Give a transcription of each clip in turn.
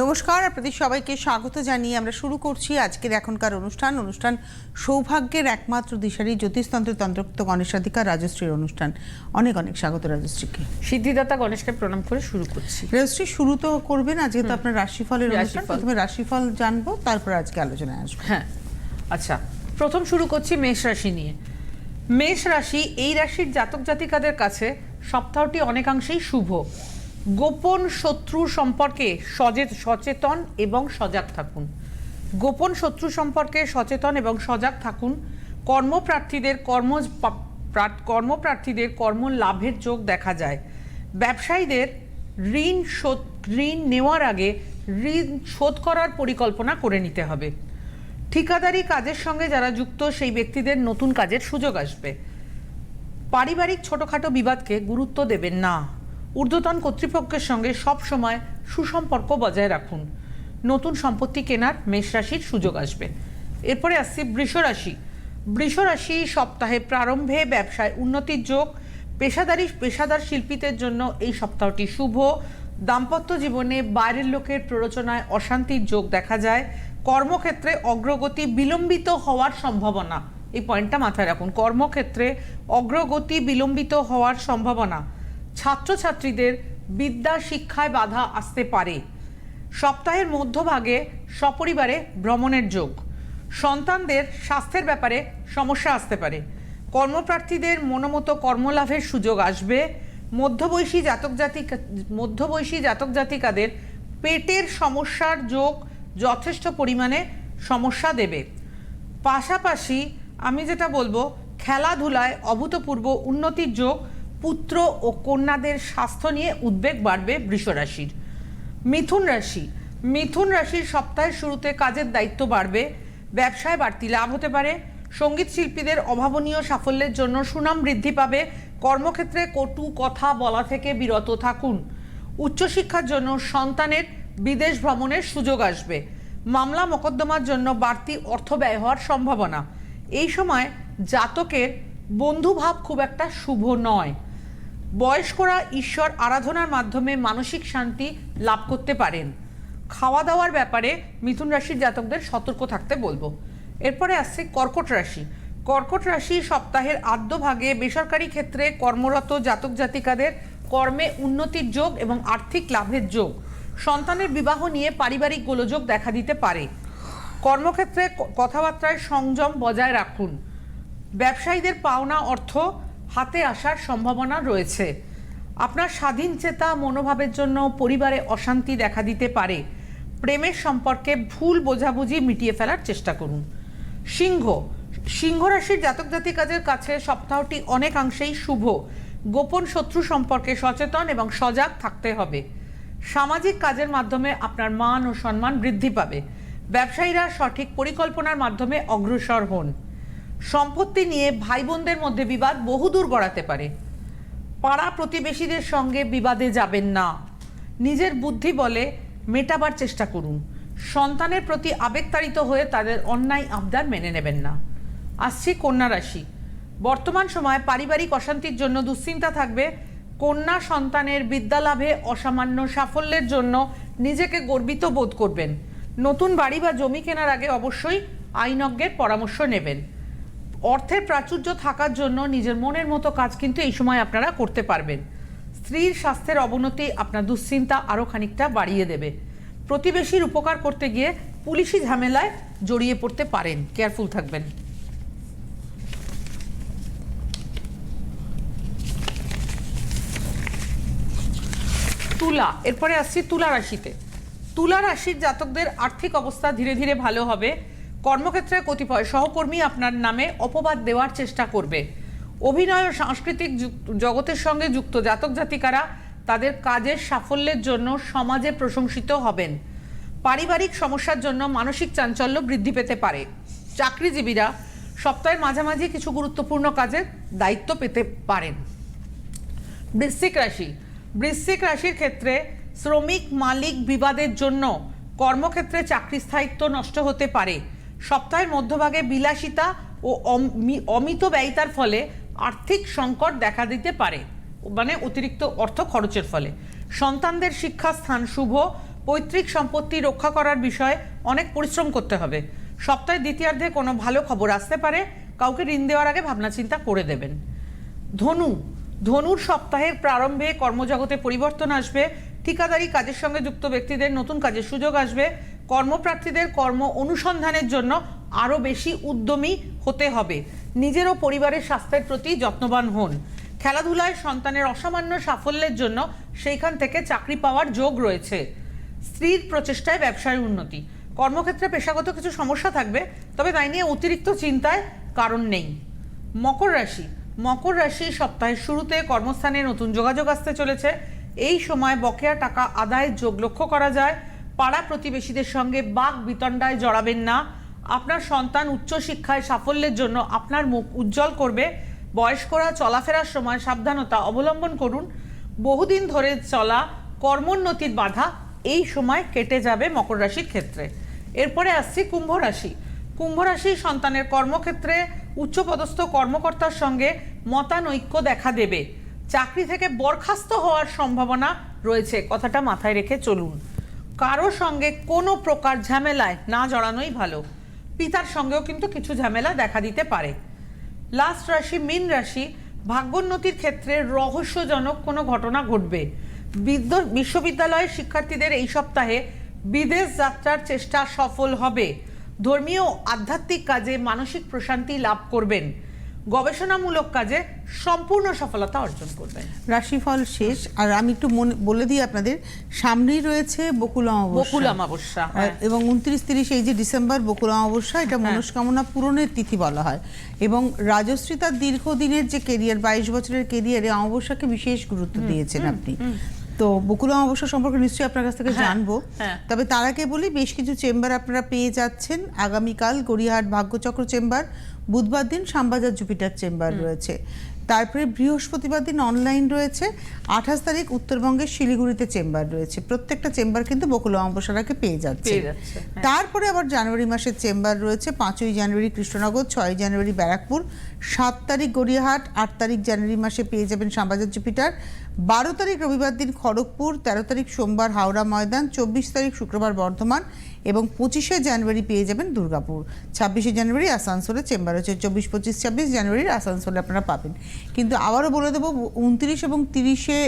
নমস্কার আপনাদের সবাইকে স্বাগত জানিয়ে আমরা শুরু করছি আজকের এখনকার অনুষ্ঠান। অনুষ্ঠান সৌভাগ্যের একমাত্র দিশারি জ্যোতিষতন্ত্র তন্ত্রক্ত গণেশাধিকার রাজশ্রীর অনুষ্ঠান। অনেক অনেক স্বাগত রাজশ্রীকে। সিদ্ধিদাতা গণেশকে প্রণাম করে শুরু করছি। রাজশ্রী শুরু তো করবেন আজকে তো আপনার রাশিফলের অনুষ্ঠান। প্রথমে রাশিফল জানব তারপর আজকে আলোচনায় আসব। হ্যাঁ আচ্ছা। প্রথম শুরু করছি মেষ রাশি নিয়ে। মেষ রাশি এই রাশির জাতক জাতিকাদের কাছে সপ্তাহটি অনেকাংশেই শুভ। গোপন শত্রু সম্পর্কে সচেতন এবং সজাগ থাকুন। গোপন শত্রু সম্পর্কে সচেতন এবং সজাগ থাকুন। কর্মপ্রার্থীদের কর্ম প্রা- কর্মপ্রার্থীদের কর্ম লাভের যোগ দেখা যায়। ব্যবসায়ীদের ঋণ শোধ ঋণ নেওয়ার আগে ঋণ শোধ করার পরিকল্পনা করে নিতে হবে। ঠিকাদারি কাজের সঙ্গে যারা যুক্ত, সেই ব্যক্তিদের নতুন কাজের সুযোগ আসবে। পারিবারিক ছোটোখাটো বিবাদকে গুরুত্ব দেবেন না। ঊর্ধ্বতন কর্তৃপক্ষের সঙ্গে সব সময় সুসম্পর্ক বজায় রাখুন। নতুন সম্পত্তি কেনার মেষ রাশির সুযোগ আসবে। এরপরে আসছি বৃষ রাশি। বৃষ রাশি সপ্তাহে প্রারম্ভে ব্যবসায় উন্নতির যোগ, পেশাদারি, পেশাদার শিল্পীদের জন্য এই সপ্তাহটি শুভ। দাম্পত্য জীবনে বাইরের লোকের প্ররোচনায় অশান্তির যোগ দেখা যায়। কর্মক্ষেত্রে অগ্রগতি বিলম্বিত হওয়ার সম্ভাবনা। এই পয়েন্টটা মাথায় রাখুন। কর্মক্ষেত্রে অগ্রগতি বিলম্বিত হওয়ার সম্ভাবনা। ছাত্রছাত্রীদের বিদ্যা শিক্ষায় বাধা আসতে পারে। সপ্তাহের মধ্যভাগে সপরিবারে ভ্রমণের যোগ। সন্তানদের স্বাস্থ্যের ব্যাপারে সমস্যা আসতে পারে। কর্মপ্রার্থীদের মনোমতো কর্মলাভের সুযোগ আসবে। মধ্যবয়সী জাতক জাতিক মধ্যবয়সী জাতক জাতিকাদের পেটের সমস্যার যোগ যথেষ্ট পরিমাণে সমস্যা দেবে। পাশাপাশি আমি যেটা বলব, খেলাধুলায় অভূতপূর্ব উন্নতির যোগ পুত্র ও কন্যাদের স্বাস্থ্য নিয়ে উদ্বেগ বাড়বে বৃষরাশির। মিথুন রাশি। মিথুন রাশির সপ্তাহের শুরুতে কাজের দায়িত্ব বাড়বে, ব্যবসায় বাড়তি লাভ হতে পারে, সংগীত শিল্পীদের অভাবনীয় সাফল্যের জন্য সুনাম বৃদ্ধি পাবে, কর্মক্ষেত্রে কটু কথা বলা থেকে বিরত থাকুন। উচ্চশিক্ষার জন্য সন্তানের বিদেশ ভ্রমণের সুযোগ আসবে। মামলা মোকদ্দমার জন্য বাড়তি অর্থ ব্যয় হওয়ার সম্ভাবনা। এই সময় জাতকের বন্ধুভাব খুব একটা শুভ নয়। বয়স্করা ঈশ্বর আরাধনার মাধ্যমে মানসিক শান্তি লাভ করতে পারেন। খাওয়া দাওয়ার ব্যাপারে মিথুন রাশির জাতকদের সতর্ক থাকতে বলব। এরপরে আসছে কর্কট রাশি। কর্কট রাশি সপ্তাহের আদ্য ভাগে বেসরকারি ক্ষেত্রে কর্মরত জাতক জাতিকাদের কর্মে উন্নতির যোগ এবং আর্থিক লাভের যোগ। সন্তানের বিবাহ নিয়ে পারিবারিক গোলযোগ দেখা দিতে পারে। কর্মক্ষেত্রে কথাবার্তায় সংযম বজায় রাখুন। ব্যবসায়ীদের পাওনা অর্থ হাতে আসার সম্ভাবনা রয়েছে। আপনার স্বাধীন চেতা মনোভাবের জন্য পরিবারে অশান্তি দেখা দিতে পারে। প্রেমের সম্পর্কে ভুল বোঝাবুঝি মিটিয়ে ফেলার চেষ্টা করুন। সিংহ সিংহ রাশির জাতক জাতিকাদের কাছে সপ্তাহটি অনেকাংশেই শুভ। গোপন শত্রু সম্পর্কে সচেতন এবং সজাগ থাকতে হবে। সামাজিক কাজের মাধ্যমে আপনার মান ও সম্মান বৃদ্ধি পাবে। ব্যবসায়ীরা সঠিক পরিকল্পনার মাধ্যমে অগ্রসর হন। সম্পত্তি নিয়ে ভাই বোনদের মধ্যে বিবাদ বহুদূর গড়াতে পারে। পাড়া প্রতিবেশীদের সঙ্গে বিবাদে যাবেন না। নিজের বুদ্ধি বলে মেটাবার চেষ্টা করুন। সন্তানের প্রতি আবেগতাড়িত হয়ে তাদের অন্যায় আবদার মেনে নেবেন না। আসছি কন্যা রাশি। বর্তমান সময়ে পারিবারিক অশান্তির জন্য দুশ্চিন্তা থাকবে। কন্যা সন্তানের বিদ্যালাভে অসামান্য সাফল্যের জন্য নিজেকে গর্বিত বোধ করবেন। নতুন বাড়ি বা জমি কেনার আগে অবশ্যই আইনজ্ঞের পরামর্শ নেবেন। অর্থের প্রাচুর্য থাকার জন্য নিজের মনের মতো কাজ কিন্তু এই সময় আপনারা করতে পারবেন। স্ত্রীর স্বাস্থ্যের অবনতি আপনার দুশ্চিন্তা আরও খানিকটা বাড়িয়ে দেবে। প্রতিবেশীর উপকার করতে গিয়ে পুলিশি ঝামেলায় জড়িয়ে পড়তে পারেন। কেয়ারফুল থাকবেন। তুলা, এরপরে আসছি তুলা রাশিতে। তুলা রাশির জাতকদের আর্থিক অবস্থা ধীরে ধীরে ভালো হবে। কর্মক্ষেত্রে কতিপয় সহকর্মী আপনার নামে অপবাদ দেওয়ার চেষ্টা করবে। অভিনয় ও সাংস্কৃতিক জগতের সঙ্গে যুক্ত জাতক জাতিকারা তাদের কাজের সাফল্যের জন্য সমাজে প্রশংসিত হবেন। পারিবারিক সমস্যার জন্য মানসিক চাঞ্চল্য বৃদ্ধি পেতে পারে। চাকরিজীবীরা সপ্তাহের মাঝামাঝি কিছু গুরুত্বপূর্ণ কাজের দায়িত্ব পেতে পারেন। বৃশ্চিক রাশি। বৃশ্চিক রাশির ক্ষেত্রে শ্রমিক মালিক বিবাদের জন্য কর্মক্ষেত্রে চাকরি স্থায়িত্ব নষ্ট হতে পারে। সপ্তাহের মধ্যভাগে বিলাসিতা ও অমি- অমিত ব্যয়িতার ফলে আর্থিক সংকট দেখা দিতে পারে মানে অতিরিক্ত অর্থ খরচের ফলে। সন্তানদের শিক্ষা স্থান শুভ, পৈতৃক সম্পত্তি রক্ষা করার বিষয়ে অনেক পরিশ্রম করতে হবে। সপ্তাহের দ্বিতীয়ার্ধে কোনো ভালো খবর আসতে পারে, কাউকে ঋণ দেওয়ার আগে ভাবনা চিন্তা করে দেবেন। ধনু, ধনুর সপ্তাহের প্রারম্ভে কর্মজগতে পরিবর্তন আসবে, ঠিকাদারি কাজের সঙ্গে যুক্ত ব্যক্তিদের নতুন কাজের সুযোগ আসবে কর্মপ্রার্থীদের কর্ম অনুসন্ধানের জন্য আরও বেশি উদ্যমী হতে হবে। নিজের ও পরিবারের স্বাস্থ্যের প্রতি যত্নবান হন। খেলাধুলায় সন্তানের অসামান্য সাফল্যের জন্য সেইখান থেকে চাকরি পাওয়ার যোগ রয়েছে। স্ত্রীর প্রচেষ্টায় ব্যবসায় উন্নতি। কর্মক্ষেত্রে পেশাগত কিছু সমস্যা থাকবে, তবে তাই নিয়ে অতিরিক্ত চিন্তায় কারণ নেই। মকর রাশি। মকর রাশি সপ্তাহের শুরুতে কর্মস্থানে নতুন যোগাযোগ আসতে চলেছে। এই সময় বকেয়া টাকা আদায়ের যোগ লক্ষ্য করা যায়। পাড়া প্রতিবেশীদের সঙ্গে বাক বিতণ্ডায় জড়াবেন না। আপনার সন্তান উচ্চশিক্ষায় সাফল্যের জন্য আপনার মুখ উজ্জ্বল করবে। বয়স্করা চলাফেরার সময় সাবধানতা অবলম্বন করুন। বহুদিন ধরে চলা কর্মোন্নতির বাধা এই সময় কেটে যাবে মকর রাশির ক্ষেত্রে। এরপরে আসছি কুম্ভ রাশি। কুম্ভ রাশি সন্তানের কর্মক্ষেত্রে উচ্চপদস্থ কর্মকর্তার সঙ্গে মতানৈক্য দেখা দেবে। চাকরি থেকে বরখাস্ত হওয়ার সম্ভাবনা রয়েছে। কথাটা মাথায় রেখে চলুন। কারও সঙ্গে কোনো প্রকার ঝামেলায় না জড়ানোই ভালো। পিতার সঙ্গেও কিন্তু কিছু ঝামেলা দেখা দিতে পারে। লাস্ট রাশি, মিন রাশি, ভাগ্যোন্নতির ক্ষেত্রে রহস্যজনক কোনো ঘটনা ঘটবে। বিদ্য- বিশ্ববিদ্যালয়ের শিক্ষার্থীদের এই সপ্তাহে বিদেশ যাত্রার চেষ্টা সফল হবে। ধর্মীয় আধ্যাত্মিক কাজে মানসিক প্রশান্তি লাভ করবেন। গবেষণামূলক কাজে সম্পূর্ণ সফলতা অর্জন করবেন। রাশিফল শেষ। আর আমি একটু মনে বলে দিই আপনাদের সামনেই রয়েছে বকুল অমাবস্যা। বকুল অমাবস্যা হ্যাঁ। এবং উনত্রিশ তিরিশ এই যে ডিসেম্বর বকুল অমাবস্যা এটা মনস্কামনা পূরণের তিথি বলা হয়। এবং রাজশ্রী তার দীর্ঘদিনের যে কেরিয়ার বাইশ বছরের কেরিয়ারে অমাবস্যাকে বিশেষ গুরুত্ব দিয়েছেন আপনি। তো বকুল অমাবস্যা সম্পর্কে নিশ্চয়ই আপনার কাছ থেকে হ্যাঁ, জানব। হ্যাঁ। তবে তার আগে বলি বেশ কিছু চেম্বার আপনারা পেয়ে যাচ্ছেন। আগামীকাল গড়িয়াহাট ভাগ্যচক্র চেম্বার বুধবার দিন শ্যামবাজার জুপিটার চেম্বার রয়েছে। তারপরে বৃহস্পতিবার দিন অনলাইন রয়েছে। আঠাশ তারিখ উত্তরবঙ্গের শিলিগুড়িতে চেম্বার রয়েছে। প্রত্যেকটা চেম্বার কিন্তু বকুল পেয়ে যাচ্ছে। পেয়ে যাচ্ছে, হ্যাঁ। তারপরে আবার জানুয়ারি মাসের চেম্বার রয়েছে। পাঁচই জানুয়ারি কৃষ্ণনগর ছয় জানুয়ারি ব্যারাকপুর সাত তারিখ গড়িয়াহাট আট তারিখ জানুয়ারি মাসে পেয়ে যাবেন শ্যামবাজার জুপিটার। বারো তারিখ রবিবার দিন খড়গপুর তেরো তারিখ সোমবার হাওড়া ময়দান চব্বিশ তারিখ শুক্রবার বর্ধমান এবং পঁচিশে জানুয়ারি পেয়ে যাবেন দুর্গাপুর। ছাব্বিশে জানুয়ারি আসানসোলে চেম্বার হচ্ছে চব্বিশ পঁচিশ ছাব্বিশ জানুয়ারির আসানসোলে আপনারা পাবেন। কিন্তু আবারও বলে দেবো উনত্রিশ এবং তিরিশে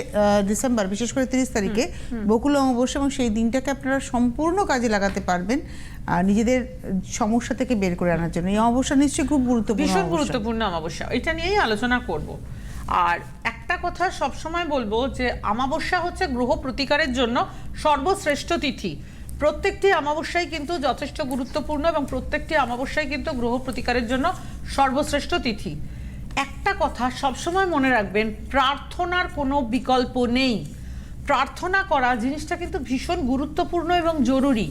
ডিসেম্বর বিশেষ করে তিরিশ তারিখে বকুল অমাবস্যা এবং সেই দিনটাকে আপনারা সম্পূর্ণ কাজে লাগাতে পারবেন আর নিজেদের সমস্যা থেকে বের করে আনার জন্য। এই অমাবস্যা নিশ্চয়ই খুব গুরুত্বপূর্ণ ভীষণ গুরুত্বপূর্ণ অমাবস্যা। এটা নিয়েই আলোচনা করব। আর একটা কথা সবসময় বলব যে অমাবস্যা হচ্ছে গ্রহ প্রতিকারের জন্য সর্বশ্রেষ্ঠ তিথি। প্রত্যেকটি অমাবস্যাই কিন্তু যথেষ্ট গুরুত্বপূর্ণ এবং প্রত্যেকটি অমাবস্যাই কিন্তু গ্রহ প্রতিকারের জন্য সর্বশ্রেষ্ঠ তিথি। একটা কথা সবসময় মনে রাখবেন, প্রার্থনার কোনো বিকল্প নেই। প্রার্থনা করা জিনিসটা কিন্তু ভীষণ গুরুত্বপূর্ণ এবং জরুরি।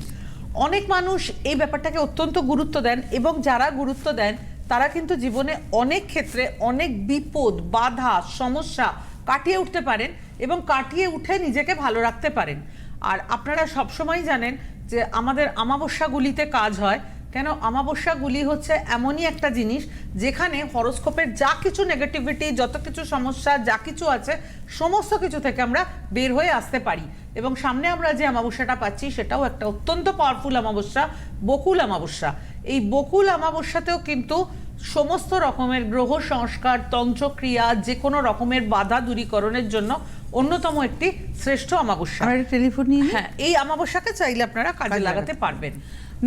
অনেক মানুষ এই ব্যাপারটাকে অত্যন্ত গুরুত্ব দেন এবং যারা গুরুত্ব দেন, তারা কিন্তু জীবনে অনেক ক্ষেত্রে অনেক বিপদ, বাধা, সমস্যা কাটিয়ে উঠতে পারেন এবং কাটিয়ে উঠে নিজেকে ভালো রাখতে পারেন। আর আপনারা সব সবসময় জানেন যে আমাদের আমাবস্যাগুলিতে কাজ হয়। কেন? আমাবস্যাগুলি হচ্ছে এমনই একটা জিনিস যেখানে হরোস্কোপের যা কিছু নেগেটিভিটি যত কিছু সমস্যা, যা কিছু আছে, সমস্ত কিছু থেকে আমরা বের হয়ে আসতে পারি। এবং সামনে আমরা যে অমাবস্যাটা পাচ্ছি, সেটাও একটা অত্যন্ত পাওয়ারফুল অমাবস্যা বকুল অমাবস্যা এই বকুল অমাবস্যাতেও কিন্তু সমস্ত রকমের গ্রহ সংস্কার, তন্ত্রক্রিয়া যে কোনো রকমের বাধা দূরীকরণের জন্য অন্যতম একটি শ্রেষ্ঠ অমাবস্যা টেলিফোন নিয়ে হ্যাঁ এই অমাবস্যাকে চাইলে আপনারা কাজে লাগাতে পারবেন।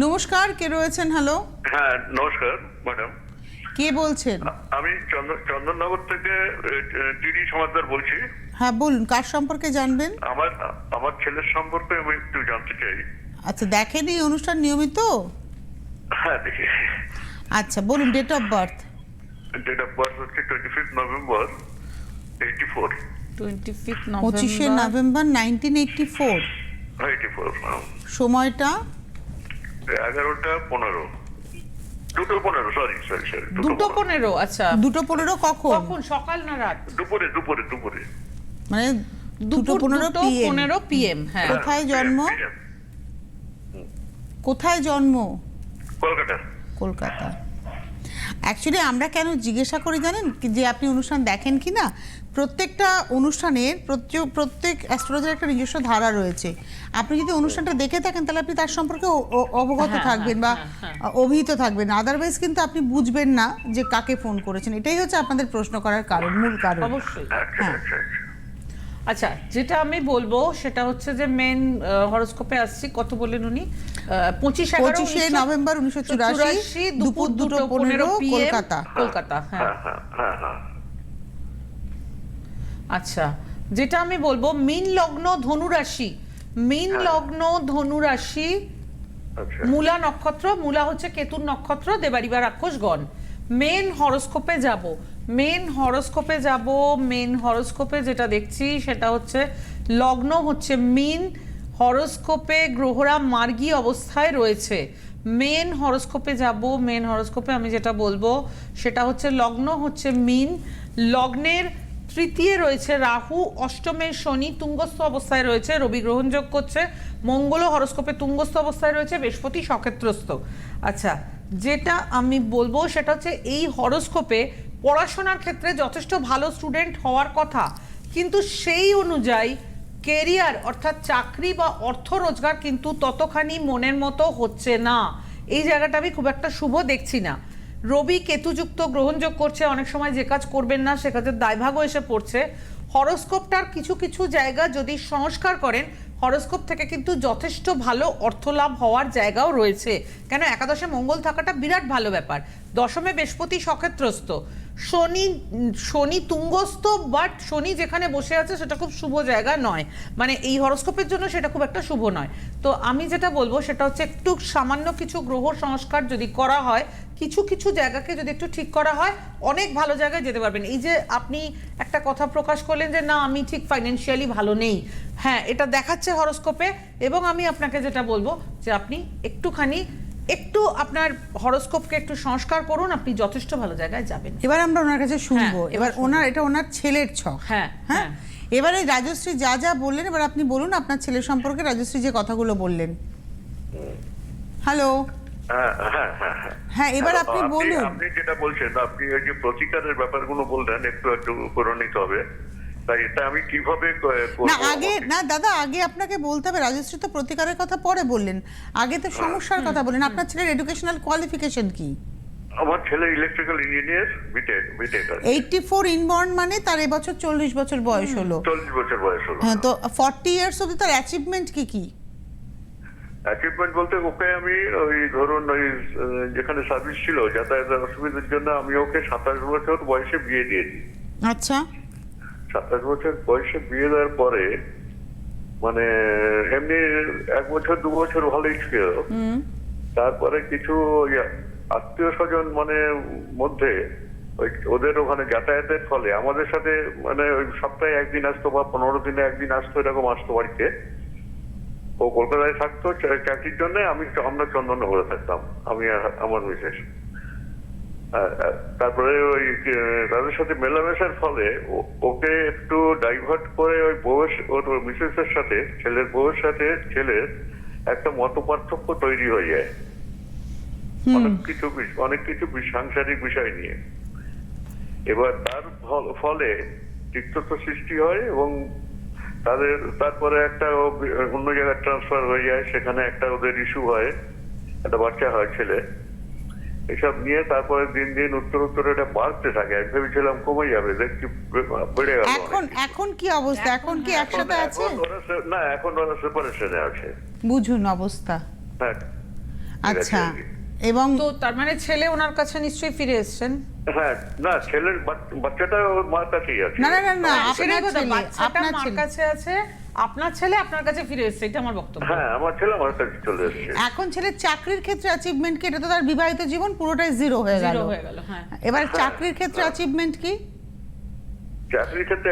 নমস্কার কে রয়েছেন? হ্যালো হ্যাঁ নমস্কার ম্যাডাম। কে বলছেন? আমি চন্দন চন্দননগর থেকে টিডি সমাজদার বলছি। হ্যাঁ বলুন কার সম্পর্কে জানবেন? আমার আমার ছেলের সম্পর্কে আমি একটু জানতে চাই। আচ্ছা দেখেন এই অনুষ্ঠান নিয়মিত? হ্যাঁ দেখি। আচ্ছা বলুন date of birth date of birth হচ্ছে twenty fifth November eighty four twenty পঁচিশে নভেম্বর নাইনটিন এইটটি ফোর সময়টা? এগারোটা পনেরো। দুটো পনেরো সরি সরি সরি দুটো পনেরো। আচ্ছা। দুটো পনেরো কখন? কখন? সকাল না রাত? দুপুরে দুপুরে দুপুরে। মানে দুটো পনেরো পনেরো পিএম হ্যাঁ। কোথায় জন্ম? কোথায় জন্ম? কলকাতা। কলকাতা। অ্যাকচুয়ালি আমরা কেন জিজ্ঞাসা করি জানেন? কি যে আপনি অনুষ্ঠান দেখেন কি না? প্রত্যেকটা অনুষ্ঠানের প্রত্যেক প্রত্যেক অ্যাস্ট্রোলজার একটা নিজস্ব ধারা রয়েছে। আপনি যদি অনুষ্ঠানটা দেখে থাকেন তাহলে আপনি তার সম্পর্কে অবগত হ্যাঁ, থাকবেন বা হ্যাঁ, অভিহিত থাকবেন। আদারওয়াইজ কিন্তু আপনি বুঝবেন না যে কাকে ফোন করেছেন। এটাই হচ্ছে আপনাদের প্রশ্ন করার কারণ মূল কারণ। অবশ্যই। আচ্ছা হ্যাঁ। আচ্ছা আচ্ছা। আচ্ছা যেটা আমি বলব সেটা হচ্ছে যে মেন হরস্কোপে আসছি কত বললেন উনি? পঁচিশ পঁচিশে নভেম্বর উনিশশো চুরাশি দুপুর দুটো পনেরো কলকাতা। কলকাতা হ্যাঁ। হ্যাঁ হ্যাঁ হ্যাঁ হ্যাঁ। আচ্ছা যেটা আমি বলব মিন লগ্ন ধনুরাশি মিন হ্যাঁ। লগ্ন ধনুরাশি আচ্ছা। মূলা নক্ষত্র মূলা হচ্ছে কেতুর নক্ষত্র দেবারিবা রাক্ষসগণ। মেন হরোস্কোপে যাব। মেন হরোস্কোপে যাব মেন হরোস্কোপে যেটা দেখছি সেটা হচ্ছে লগ্ন হচ্ছে মিন। হরোস্কোপে গ্রহরা মার্গী অবস্থায় রয়েছে। মেন হরোস্কোপে যাব মেন হরোস্কোপে আমি যেটা বলব সেটা হচ্ছে লগ্ন হচ্ছে মিন। লগ্নের তৃতীয় রয়েছে রাহু, অষ্টমে শনি, তুঙ্গস্থ অবস্থায় রয়েছে, রবি গ্রহণযোগ করছে, মঙ্গল হরস্কোপে তুঙ্গস্থ অবস্থায় রয়েছে, বৃহস্পতি সক্ষেত্রস্থ। আচ্ছা যেটা আমি বলব সেটা হচ্ছে এই হরস্কোপে পড়াশোনার ক্ষেত্রে যথেষ্ট ভালো স্টুডেন্ট হওয়ার কথা, কিন্তু সেই অনুযায়ী কেরিয়ার অর্থাৎ চাকরি বা অর্থ রোজগার কিন্তু ততখানি মনের মতো হচ্ছে না। এই জায়গাটা আমি খুব একটা শুভ দেখছি না। রবি কেতুযুক্ত গ্রহণযোগ করছে, অনেক সময় যে কাজ করবেন না সে কাজের দায়ভাগও এসে পড়ছে। হরস্কোপটার কিছু কিছু জায়গা যদি সংস্কার করেন, হরস্কোপ থেকে কিন্তু যথেষ্ট ভালো অর্থ লাভ হওয়ার জায়গাও রয়েছে। কেন, একাদশে মঙ্গল থাকাটা বিরাট ভালো ব্যাপার। দশমে বৃহস্পতি সক্ষেত্রস্থ। শনি শনি তুঙ্গস্থ বাট শনি যেখানে বসে আছে সেটা খুব শুভ জায়গা নয়। মানে এই হরস্কোপের জন্য সেটা খুব একটা শুভ নয়। তো আমি যেটা বলব সেটা হচ্ছে একটু সামান্য কিছু গ্রহ সংস্কার যদি করা হয়, কিছু কিছু জায়গাকে যদি একটু ঠিক করা হয়, অনেক ভালো জায়গায় যেতে পারবেন। এই যে আপনি একটা কথা প্রকাশ করলেন যে, না, আমি ঠিক ফাইন্যান্সিয়ালি ভালো নেই। হ্যাঁ এটা দেখাচ্ছে হরস্কোপে, এবং আমি আপনাকে যেটা বলব যে আপনি একটুখানি একটু আপনার হরস্কোপকে একটু সংস্কার করুন আপনি যথেষ্ট ভালো জায়গায় যাবেন। এবার আমরা ওনার কাছে শুনব। হ্যাঁ, এবার এবার ওনার এটা ওনার ছেলের ছক। হ্যাঁ, হ্যাঁ? হ্যাঁ। এবারে রাজশ্রী যা যা বললেন এবার আপনি বলুন আপনার ছেলে সম্পর্কে রাজশ্রী যে কথাগুলো বললেন। হ্যালো হ্যাঁ হ্যাঁ হ্যাঁ হ্যাঁ। হ্যাঁ এবার আপনি বলুন। আপনি যেটা বলছেন আপনি ওই যে প্রতিকারের ব্যাপারগুলো বললেন একটু একটু করে নিতে হবে। এটা আমি কীভাবে না আগে না দাদা আগে আপনাকে বলতে হবে রাজশ্রী তো প্রতিকারের কথা পরে বললেন। আগে তো সমস্যার কথা বললেন। আপনার ছেলের এডুকেশনাল কোয়ালিফিকেশন কি? আমার ছেলে electrical engineer BTech BTech eighty four inborn মানে তার এবছর চল্লিশ বছর বয়স হলো। বছর বয়স হলো। হ্যাঁ তো ফর্টি ইয়ার্স অব্দি তার অ্যাচিভমেন্ট কি কি? অ্যাচিভমেন্ট বলতে ওকে আমি ওই ধরুন ওই যেখানে সার্ভিস ছিল যাতায়াতের অসুবিধার জন্য আমি ওকে সাতাশ বছর বয়সে বিয়ে দিয়েছি আচ্ছা। সাতাশ বছর বয়সে বিয়ে দেওয়ার পরে মানে এমনি এক বছর দু বছর ভালোই ছিল। তারপরে কিছু আত্মীয় স্বজন মানে মধ্যে ওই ওদের ওখানে যাতায়াতের ফলে আমাদের সাথে মানে ওই সপ্তাহে একদিন আসতো বা পনেরো দিনে একদিন আসতো এরকম আসতো বাড়িতে। ও কলকাতায় থাকতো চাকরির জন্য আমি আমরা চন্দননগরে থাকতাম আমি আর আমার মিসেস। তারপরে ওই তাদের সাথে মেলামেশার ফলে ওকে একটু ডাইভার্ট করে ওই বউয়ের ওর মিসেসের সাথে ছেলের বউয়ের সাথে ছেলের একটা মত পার্থক্য তৈরি হয়ে যায়। অনেক কিছু অনেক কিছু সাংসারিক বিষয় নিয়ে। এবার তার ফল- ফলে তিক্ততা সৃষ্টি হয় এবং তাদের তারপরে একটা অন্য জায়গায় ট্রান্সফার হয়ে যায় সেখানে একটা ওদের ইস্যু হয় একটা বাচ্চা হয় ছেলে। এসব নিয়ে তারপরে দিন দিন উত্তর উত্তর এটা বাড়তে থাকে। আমি ভেবেছিলাম কমে যাবে দেখছি বেড়ে গেল এখন এখন কি অবস্থা? এখন কি একসাথে আছে? না এখন ওরা সেপারেশনে আছে। বুঝুন অবস্থা। হ্যাঁ। আচ্ছা এবং তো তার মানে ছেলে ওনার কাছে নিশ্চয়ই ফিরে এসেছেন? হ্যাঁ না ছেলের বাচ্চাটা ওর মার কাছেই আছে। না না না হ্যাঁ, আপনার ছেলে আপনার মার কাছে আছে? আপনার ছেলে আপনার কাছে ফিরে এসেছে এটা আমার বক্তব্য। হ্যাঁ আমার ছেলে আমার কাছে চলে এসেছে। এখন ছেলের চাকরির ক্ষেত্রে অ্যাচিভমেন্ট কি? এটা তো তার বিবাহিত জীবন পুরোটাই জিরো হয়ে গেল। জিরো হয়ে গেল হ্যাঁ। এবার চাকরির ক্ষেত্রে অ্যাচিভমেন্ট কি? চাকরির ক্ষেত্রে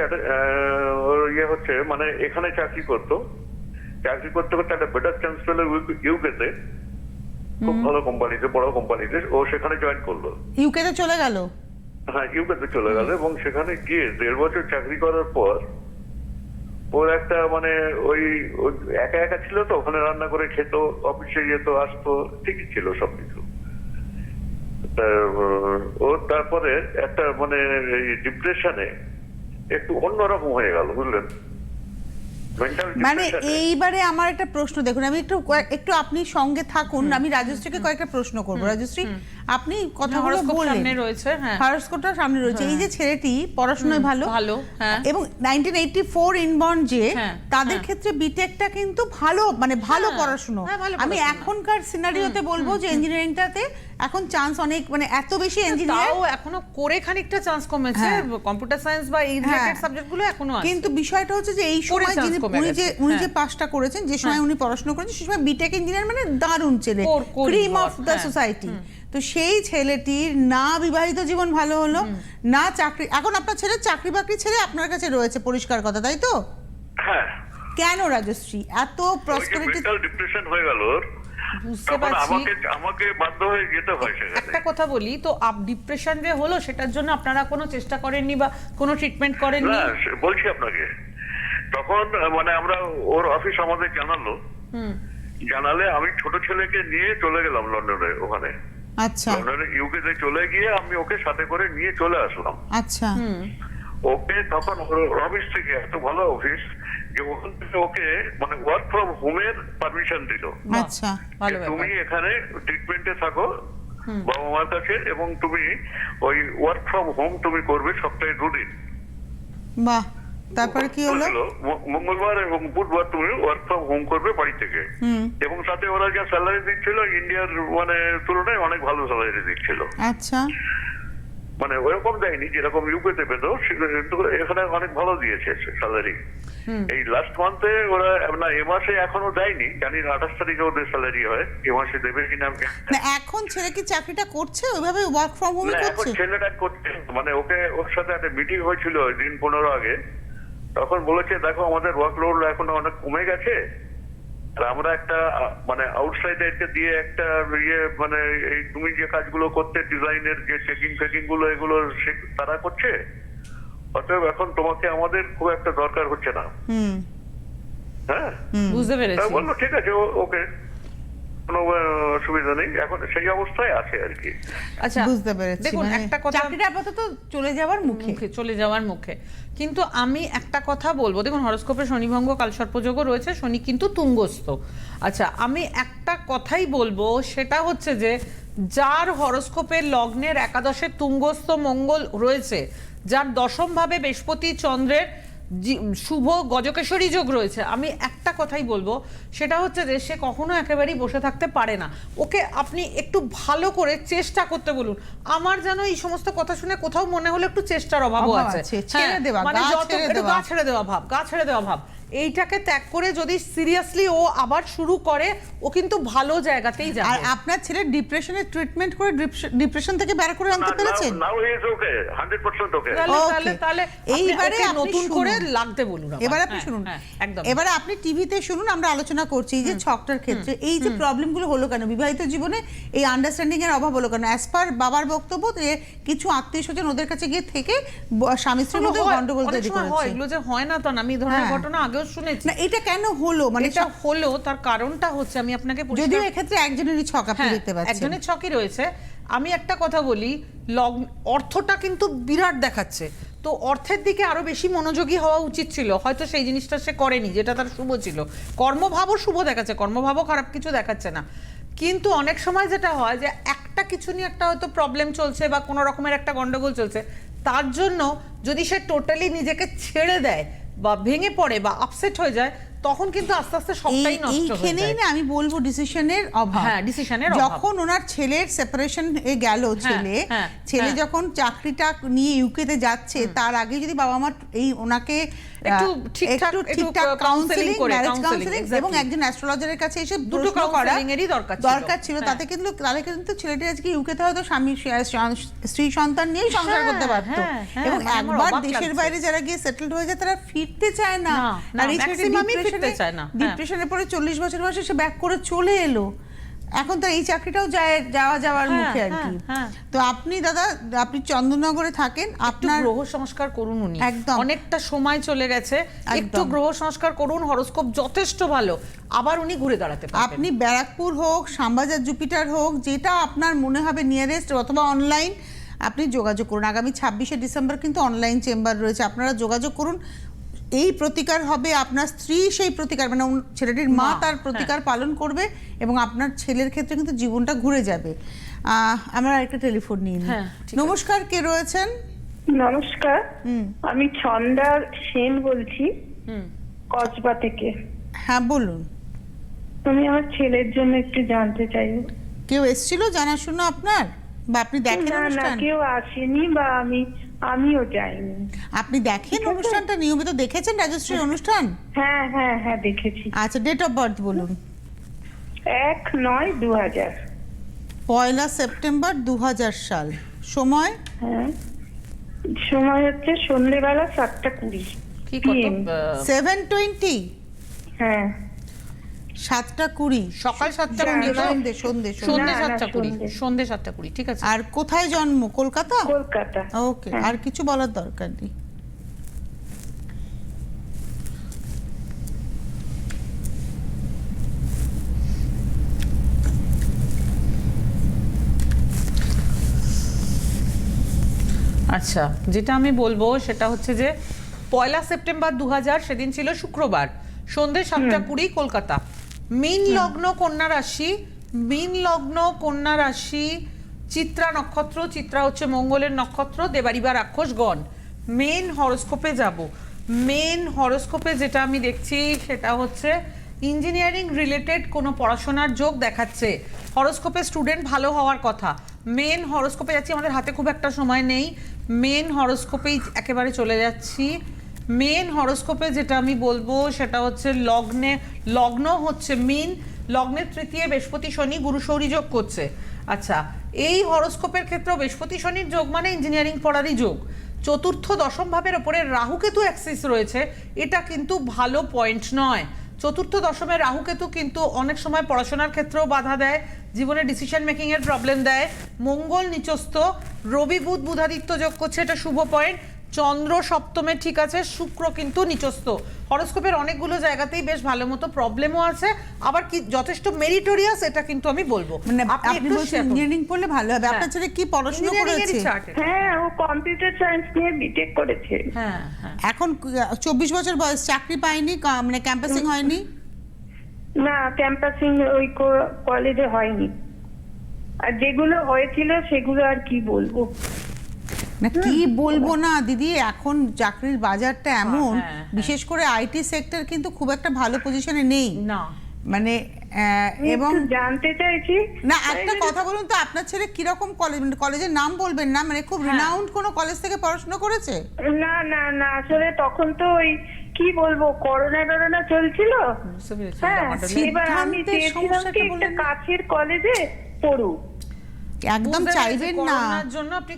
ওর ইয়ে হচ্ছে মানে এখানে চাকরি করতো। চাকরি করতে করতে একটা বেটার চান্স পেল ইউকেতে খুব ভালো কোম্পানিতে বড় কোম্পানিতে ও সেখানে জয়েন করল। ইউকেতে চলে গেল? হ্যাঁ ইউকেতে চলে গেল এবং সেখানে গিয়ে দেড় বছর চাকরি করার পর ওর একটা মানে ওই ও একা একা ছিল তো ওখানে রান্না করে খেত অফিসে যেত আসতো ঠিকই ছিল সবকিছু। ও তারপরে একটা মানে ডিপ্রেশনে একটু অন্যরকম হয়ে গেল বুঝলেন? মানে এইবারে আমার একটা প্রশ্ন দেখুন আমি একটু একটু আপনি সঙ্গে থাকুন আমি রাজশ্রীকে কয়েকটা প্রশ্ন করব। রাজশ্রী আপনি কথা বললেন সামনে রয়েছে হ্যাঁ হরস্কোপটা সামনে রয়েছে এই যে ছেলেটি পড়াশোনায় ভালো ভালো, হ্যাঁ। এবং নাইনটিন এইটি ফোর ইনবর্ন যে হ্যাঁ, তাদের হ্যাঁ। ক্ষেত্রে বিটেকটা কিন্তু ভালো মানে ভালো পড়াশোনা হ্যাঁ, আমি। এখনকার সিনারিওতে বলব যে ইঞ্জিনিয়ারিংটাতে এখন চান্স অনেক মানে এত বেশি ইঞ্জিনিয়ার তাও এখনও করে খানিকটা চান্স কমেছে। হ্যাঁ। কম্পিউটার সায়েন্স বা এই রিলেটেড হ্যাঁ। সাবজেক্টগুলো এখনও আছে। কিন্তু বিষয়টা হচ্ছে যে এই সময় যিনি উনি যে উনি হ্যাঁ। যে পাসটা করেছেন যে সময় উনি পড়াশোনা করেছেন সে সময় বিটেক ইঞ্জিনিয়ার মানে দারুণ ছেলে। ক্রিম অফ দ্য হ্যাঁ, সোসাইটি তো সেই ছেলেটির না বিবাহিত জীবন ভালো হলো না চাকরি এখন আপনার ছেলে চাকরি বাকরি ছেলে আপনার কাছে রয়েছে পরিষ্কার কথা তাই তো? হ্যাঁ। কেন রাজশ্রী? এত প্রসপেরিটি মেন্টাল ডিপ্রেশন হয়ে গেল ওর। বুঝতে পারছি। আমাকে বাধ্য হয়ে যেতে হয় সেখানে। একটা কথা বলি তো আপ ডিপ্রেশন যে হলো সেটার জন্য আপনারা কোনো চেষ্টা করেননি বা কোনো ট্রিটমেন্ট করেননি? না বলছি আপনাকে। তখন মানে আমরা ওর অফিস আমাদের জানালো। জানালে আমি ছোট ছেলেকে নিয়ে চলে গেলাম লন্ডনে ওখানে। আচ্ছা। লন্ডনে ইউকে তে চলে গিয়ে আমি ওকে সাথে করে নিয়ে চলে আসলাম। আচ্ছা। হুম। ওকে তখন অফিস থেকে এত ভালো অফিস যে ওখান থেকে ওকে মানে ওয়ার্ক ফ্রম হোমের পারমিশন দিল। আচ্ছা। তুমি এখানে ট্রিটমেন্টে থাকো বাবা মার কাছে এবং তুমি ওই ওয়ার্ক ফ্রম হোম তুমি করবে সপ্তাহে দুদিন। বাহ তারপরে কি হলো? মঙ্গলবার এবং বুধবার তুমি ওয়ার্ক ফ্রম হোম করবে বাড়ি থেকে। এবং তাতে ওরা যা স্যালারি দিচ্ছিল ইন্ডিয়ার মানে তুলনায় অনেক ভালো স্যালারি দিচ্ছিল। আচ্ছা। মানে ওরকম দেয়নি যেরকম ইউকেতে পেত কিন্তু এখানে অনেক ভালো দিয়েছে স্যালারি এই লাস্ট মান্থে ওরা না এ মাসে এখনও দেয়নি জানি আঠাশ তারিখে ওদের স্যালারি হয় এ মাসে দেবে কিনা না। এখন ছেলে কি চাকরিটা করছে? ওইভাবে ওয়ার্ক ফ্রম এখন করছে? ছেলেটা করছে মানে ওকে ওর সাথে একটা মিটিং হয়েছিল দিন পনেরো আগে তখন বলেছে দেখো আমাদের ওয়ার্কলোড এখন অনেক কমে গেছে আমরা একটা মানে আউটসাইডারকে দিয়ে একটা ইয়ে মানে এই তুমি যে কাজগুলো করতে ডিজাইনের যে চেকিং ফেকিংগুলো এগুলো সে- তারা করছে? অতএব এখন তোমাকে আমাদের খুব একটা দরকার হচ্ছে না। হ্যাঁ? বুঝতে পেরেছি। বলল ঠিক আছে ওকে কোনো অসুবিধা নেই। এখন সেই অবস্থায় আছে আর কি। আচ্ছা বুঝতে পেরেছি দেখুন মানে একটা কথা চাকরিটা আপাতত চলে যাওয়ার মুখে। চলে যাওয়ার মুখে। কিন্তু আমি একটা কথা বলব দেখুন হরস্কোপে শনিভঙ্গ কালসর্পযোগও রয়েছে শনি কিন্তু তুঙ্গস্থ। আচ্ছা আমি একটা কথাই বলব সেটা হচ্ছে যে যার হরস্কোপের লগ্নের একাদশে তুঙ্গস্থ মঙ্গল রয়েছে যার দশম ভাবে বৃহস্পতি চন্দ্রের শুভ গজকেশ্বরী যোগ রয়েছে। আমি একটা কথাই বলব সেটা হচ্ছে যে সে কখনো একেবারেই বসে থাকতে পারে না। ওকে আপনি একটু ভালো করে চেষ্টা করতে বলুন। আমার যেন এই সমস্ত কথা শুনে কোথাও মনে হলো একটু চেষ্টার অভাবও অভাব আছে। ছেড়ে হ্যাঁ, দেওয়া, মানে ছেড়ে দেওয়া। গা ছেড়ে দেওয়া ভাব গা ছেড়ে দেওয়া ভাব। এইটাকে ত্যাগ করে যদি সিরিয়াসলি ও আবার শুরু করে ও কিন্তু ভালো জায়গাতেই আর আপনার ছেলের ডিপ্রেশনের ট্রিটমেন্ট করে ডিপ্রেশন থেকে বের করে আনতে পেরেছেন? Now is okay hundred percent okay তাহলে তাহলে এইবারে নতুন করে লাগতে বলুন। এবার আপনি হ্যাঁ, শুনুন। হ্যাঁ, একদম। এবারে আপনি টিভিতে শুনুন আমরা আলোচনা করছি এই যে ছকটার ক্ষেত্রে। এই যে প্রবলেমগুলো হলো কেন? বিবাহিত জীবনে এই আন্ডারস্ট্যান্ডিং এর অভাব হলো কেন? অ্যাজ পার বাবার বক্তব্য যে কিছু আত্মীয় স্বজন ওদের কাছে গিয়ে থেকে স্বামী স্ত্রীর মধ্যে গন্ডগোল তৈরি হয় করেছে এগুলো যে হয় না তো না, আমি এই ধরনের হ্যাঁ। ঘটনা আগেও শুনেছি। না এটা কেন হলো? মানে এটা হলো তার কারণটা হচ্ছে আমি আপনাকে যদিও এক্ষেত্রে একজনেরই ছক আপনি হ্যাঁ, দেখতে পাচ্ছেন। একজনের ছকই রয়েছে। আমি একটা কথা বলি লগ অর্থটা কিন্তু বিরাট দেখাচ্ছে। তো অর্থের দিকে আরও বেশি মনোযোগী হওয়া উচিত ছিল। হয়তো সেই জিনিসটা সে করেনি যেটা তার শুভ ছিল। কর্মভাবও শুভ দেখাচ্ছে কর্মভাবও খারাপ কিছু দেখাচ্ছে না। কিন্তু অনেক সময় যেটা হয় যে একটা কিছু নিয়ে একটা হয়তো প্রবলেম চলছে বা কোনো রকমের একটা গন্ডগোল চলছে তার জন্য যদি সে টোটালি নিজেকে ছেড়ে দেয় বা ভেঙে পড়ে বা আপসেট হয়ে যায় তখন কিন্তু আস্তে আস্তে সবটাই নষ্ট হয়ে যায় না আমি বলব ডিসিশনের অভাব হ্যাঁ, ডিসিশনের অভাব। যখন ওনার ছেলের সেপারেশন এ গেল ছেলে হ্যাঁ, ছেলে হ্যাঁ। যখন চাকরিটা নিয়ে ইউকেতে যাচ্ছে তার আগে যদি বাবা মা এই ওনাকে একটু ঠিকঠাক- কাউন্সেলিং ম্যারেজ কাউন্সেলিং এবং একজন অ্যাস্ট্রোলজারের কাছে এসে দুটো counseling এরই দরকার ছিল। দরকার ছিল। হ্যাঁ। তাতে কিন্তু তাহলে কিন্তু ছেলেটি আজকে ইউকেতে হয়তো স্বামী স্ত্রী সন্তান নিয়েই সংসার হ্যাঁ, করতে পারতো। হ্যাঁ, এবং মানে একবার দেশের বাইরে যারা গিয়ে সেটেলড হয়ে যায় তারা ফিরতে চায় না। আর এই ছেলেটি maximum-ই ফিরতে চায় না। ডিপ্রেশনের পরে চল্লিশ বছর বয়সে সে ব্যাক করে চলে এলো। এখন তো এই চাকরিটাও যায় যাওয়া যাওয়ার হ্যাঁ, মুখে আর কি। হ্যাঁ, হ্যাঁ। তো আপনি দাদা আপনি চন্দননগরে থাকেন আপনার গ্রহ সংস্কার করুন উনি। একদম। অনেকটা সময় চলে গেছে। একটু গ্রহ সংস্কার করুন হরোস্কোপ যথেষ্ট ভালো। আবার উনি ঘুরে দাঁড়াতে পারবেন। আপনি ব্যারাকপুর হোক শ্যামবাজার জুপিটার হোক যেটা আপনার মনে হবে নিয়ারেস্ট অথবা অনলাইন আপনি যোগাযোগ করুন। আগামী ছাব্বিশে ডিসেম্বর কিন্তু অনলাইন চেম্বার রয়েছে। আপনারা যোগাযোগ করুন। এই প্রতিকার হবে আপনার স্ত্রী সেই প্রতিকার মানে ছেলেটির মা তার প্রতিকার পালন করবে এবং আপনার ছেলের ক্ষেত্রে কিন্তু জীবনটা ঘুরে যাবে। আমরা একটা টেলিফোন নিয়ে নিই। হ্যাঁ। নমস্কার কে রয়েছেন? নমস্কার আমি ছন্দা সেন বলছি। কসবা থেকে। হ্যাঁ বলুন। আমি আমার ছেলের জন্য একটু জানতে চাই। কেউ এসেছিল জানাশোনা আপনার? বা আপনি দেখেন না কেউ আসেনি বা আমি আমিও যাইনি। আপনি দেখেন অনুষ্ঠানটা? নিয়মিত দেখেছেন রাজশ্রী অনুষ্ঠান? হ্যাঁ হ্যাঁ হ্যাঁ দেখেছি। আচ্ছা ডেট অফ বার্থ বলুন। এক নয় দু হাজার। পয়লা সেপ্টেম্বর দু হাজার সাল। সময়? হ্যাঁ। সময় হচ্ছে সন্ধেবেলা সাতটা কুড়ি কি সেভেন টোয়েন্টি হ্যাঁ। সাতটা কুড়ি। সকাল সাতটা কুড়ি? সন্ধে সন্ধে সন্ধে সন্ধে না, না, সাতটা কুড়ি সন্ধে। সাতটা কুড়ি ঠিক আছে? আর কোথায় জন্ম? কলকাতা? কলকাতা। ওকে হ্যাঁ। আর কিছু বলার দরকার নেই। আচ্ছা যেটা আমি বলব সেটা হচ্ছে যে পয়লা সেপ্টেম্বর দু হাজার সেদিন ছিল শুক্রবার। সন্ধে সাতটা কুড়ি কলকাতা। মীন লগ্ন কন্যা রাশি, মীন লগ্ন কন্যা রাশি, চিত্রা নক্ষত্র, চিত্রা হচ্ছে মঙ্গলের নক্ষত্র, দেবারিবা রাক্ষসগণ মেন হরোস্কোপে যাব। মেন হরোস্কোপে যেটা আমি দেখছি, সেটা হচ্ছে ইঞ্জিনিয়ারিং রিলেটেড কোনো পড়াশোনার যোগ দেখাচ্ছে। হরোস্কোপে স্টুডেন্ট ভালো হওয়ার কথা। মেন হরোস্কোপে যাচ্ছি, আমাদের হাতে খুব একটা সময় নেই। মেন হরোস্কোপেই একেবারে চলে যাচ্ছি। মেন হরোস্কোপে যেটা আমি বলব, সেটা হচ্ছে লগ্নে, লগ্ন হচ্ছে মিন লগ্নের তৃতীয় বৃহস্পতি শনি গুরু যোগ করছে। আচ্ছা এই হরোস্কোপের ক্ষেত্রেও বৃহস্পতি শনির যোগ মানে ইঞ্জিনিয়ারিং পড়ারই যোগ। চতুর্থ দশম ভাবের ওপরে রাহু কেতু অ্যাক্সিস রয়েছে, এটা কিন্তু ভালো পয়েন্ট নয়। চতুর্থ দশমে রাহু কেতু কিন্তু অনেক সময় পড়াশোনার ক্ষেত্রেও বাধা দেয়, জীবনে ডিসিশন মেকিংয়ের প্রবলেম দেয়। মঙ্গল নিচস্থ, রবি বুধ বুধাদিত্য যোগ করছে, এটা শুভ পয়েন্ট চন্দ্র সপ্তমে ঠিক আছে শুক্র কিন্তু নিচস্থ। হরোস্কোপের অনেকগুলো জায়গাতেই বেশ ভালো মতো প্রবলেমও আছে। আবার কি যথেষ্ট মেরিটোরিয়াস এটা কিন্তু আমি বলব। মানে আপনি বলছেন ইঞ্জিনিয়ারিং পড়লে ভালো হবে। আপনার হ্যাঁ। ছেলে কি পড়াশোনা করেছে? হ্যাঁ ও কম্পিউটার সায়েন্স নিয়ে বিটেক করেছে। হ্যাঁ হ্যাঁ। এখন চব্বিশ বছর বয়স চাকরি পায়নি মানে ক্যাম্পাসিং হয়নি? না ক্যাম্পাসিং ওই কলেজে হয়নি। আর যেগুলো হয়েছিল সেগুলো আর কি বলব? না কি বলব না দিদি এখন চাকরির বাজারটা এমন হ্যাঁ, হ্যাঁ। বিশেষ করে আইটি সেক্টর কিন্তু খুব একটা ভালো পজিশনে নেই। না। মানে এবং জানতে চাইছি। না একটা কথা বলুন তো আপনার ছেলে কীরকম কলেজ মানে কলেজের নাম বলবেন না মানে খুব হ্যাঁ। রিনাউন্ড কোনো কলেজ থেকে পড়াশোনা করেছে? না না না আসলে তখন তো ওই কি বলব করোনা টরোনা চলছিল। হ্যাঁ এবার আমি চেয়েছিলাম কি একটা কাছের কলেজে পড়ুক। একদম চাইবেন না। জন্য আপনি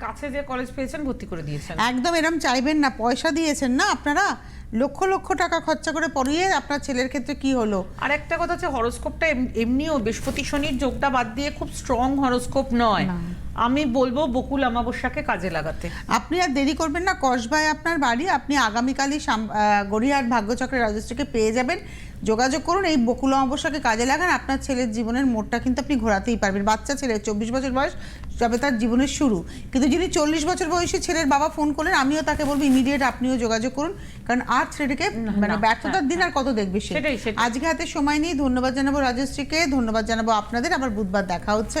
কাছে যে কলেজ পেয়েছেন ভর্তি করে দিয়েছেন। একদম এরম চাইবেন না পয়সা দিয়েছেন না আপনারা লক্ষ লক্ষ টাকা খরচা করে পড়িয়ে আপনার ছেলের ক্ষেত্রে কি হলো? আর একটা কথা হচ্ছে হরোস্কোপটা এমনিও বৃহস্পতি শনির যোগটা বাদ দিয়ে খুব স্ট্রং হরোস্কোপ নয়। আমি বলব বকুল অমাবস্যাকে কাজে লাগাতে। আপনি আর দেরি করবেন না কসবায় আপনার বাড়ি আপনি আগামীকালই গড়িয়াহাট ভাগ্যচক্রের রাজশ্রীকে পেয়ে যাবেন। যোগাযোগ করুন এই বকুল অমাবস্যাকে কাজে লাগান আপনার ছেলের জীবনের মোড়টা কিন্তু আপনি ঘোরাতেই পারবেন। বাচ্চা ছেলে চব্বিশ বছর বয়স তবে তার জীবনের শুরু। কিন্তু যিনি চল্লিশ বছর বয়সী ছেলের বাবা ফোন করলেন আমিও তাকে বলব ইমিডিয়েট আপনিও যোগাযোগ করুন কারণ আর ছেলেটিকে মানে ব্যর্থতার দিন আর কত দেখবে সে। আজকে হাতে সময় নেই ধন্যবাদ জানাব রাজশ্রীকে ধন্যবাদ জানাব আপনাদের আবার বুধবার দেখা হচ্ছে।